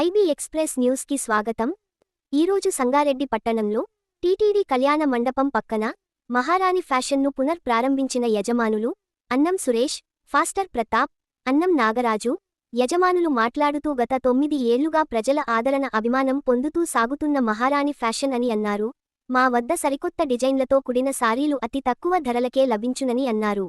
IB express న్యూస్కి స్వాగతం. ఈరోజు సంగారెడ్డి పట్టణంలో టీటీడీ కళ్యాణ మండపం పక్కన మహారాణి ఫ్యాషన్ను పునర్ ప్రారంభించిన యజమానులు అన్నం సురేష్ ఫాస్టర్ ప్రతాప్ అన్నం నాగరాజు యజమానులు మాట్లాడుతూ గత తొమ్మిది ఏళ్ళుగా ప్రజల ఆదరణ అభిమానం పొందుతూ సాగుతున్న మహారాణి ఫ్యాషన్ అని అన్నారు. మా వద్ద సరికొత్త డిజైన్లతో కూడిన సారీలు అతి తక్కువ ధరలకే లభించునని అన్నారు.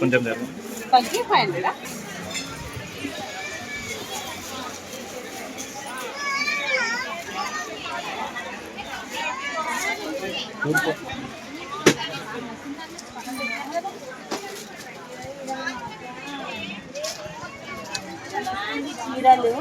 కొంచెం తగ్గి ఫైవ్ హండ్రెడా చీరలు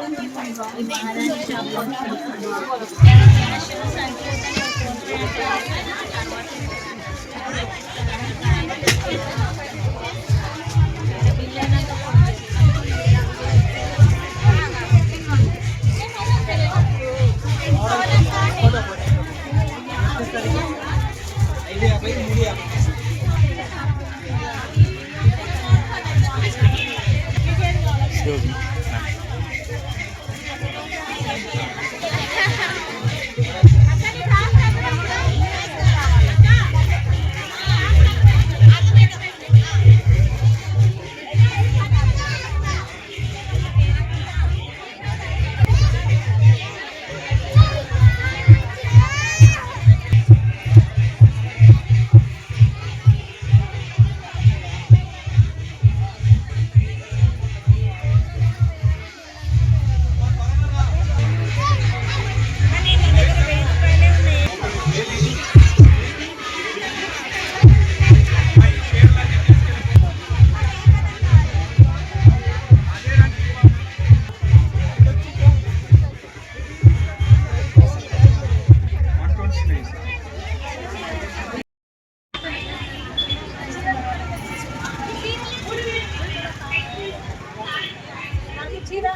chida.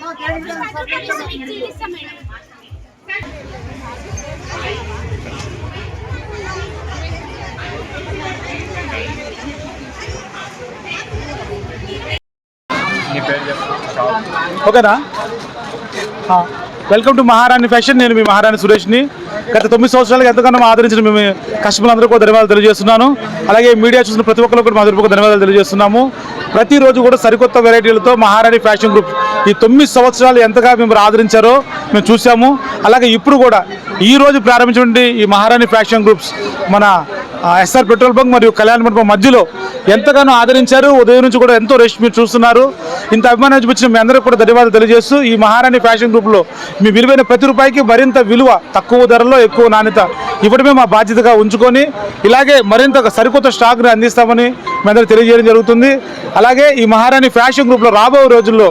No, ఓకేనా? వెల్కమ్ టు మహారాణి ఫ్యాషన్ నేను మీ మహారాణి సురేష్ని. గత తొమ్మిది సంవత్సరాలకు ఎంతగానో ఆదరించిన మేము కస్టమర్లందరూ కూడా ధన్యవాదాలు తెలియజేస్తున్నాను. అలాగే మీడియా చూసిన ప్రతి ఒక్కరు కూడా మా తరపున ధన్యవాదాలు తెలియజేస్తున్నాము. ప్రతిరోజు కూడా సరికొత్త వెరైటీలతో మహారాణి ఫ్యాషన్ గ్రూప్ ఈ తొమ్మిది సంవత్సరాలు ఎంతగా మేము ఆదరించారో మేము చూసాము అలాగే ఇప్పుడు కూడా ఈ రోజు ప్రారంభించినటువంటి ఈ మహారాణి ఫ్యాషన్ గ్రూప్స్ మన ఎస్ఆర్ పెట్రోల్ బంక్ మరియు కళ్యాణ మండపం మధ్యలో ఎంతగానో ఆదరించారు. ఉదయం నుంచి కూడా ఎంతో రెస్ట్ మీరు చూస్తున్నారు. ఇంత అభిమానం చూపించిన మీ అందరికీ కూడా ధన్యవాదాలు తెలియజేస్తూ ఈ మహారాణి ఫ్యాషన్ గ్రూప్లో మీ విలువైన ప్రతి రూపాయికి మరింత విలువ తక్కువ ధరలో ఎక్కువ నాణ్యత ఇవ్వడమే మా బాధ్యతగా ఉంచుకొని ఇలాగే మరింత సరికొత్త స్టాక్ని అందిస్తామని మీ అందరూ తెలియజేయడం జరుగుతుంది. అలాగే ఈ మహారాణి ఫ్యాషన్ గ్రూప్లో రాబోయే రోజుల్లో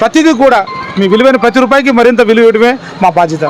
ప్రతిదీ కూడా మీ విలువైన ప్రతి రూపాయికి మరింత విలువ ఇవ్వడమే మా బాధ్యత.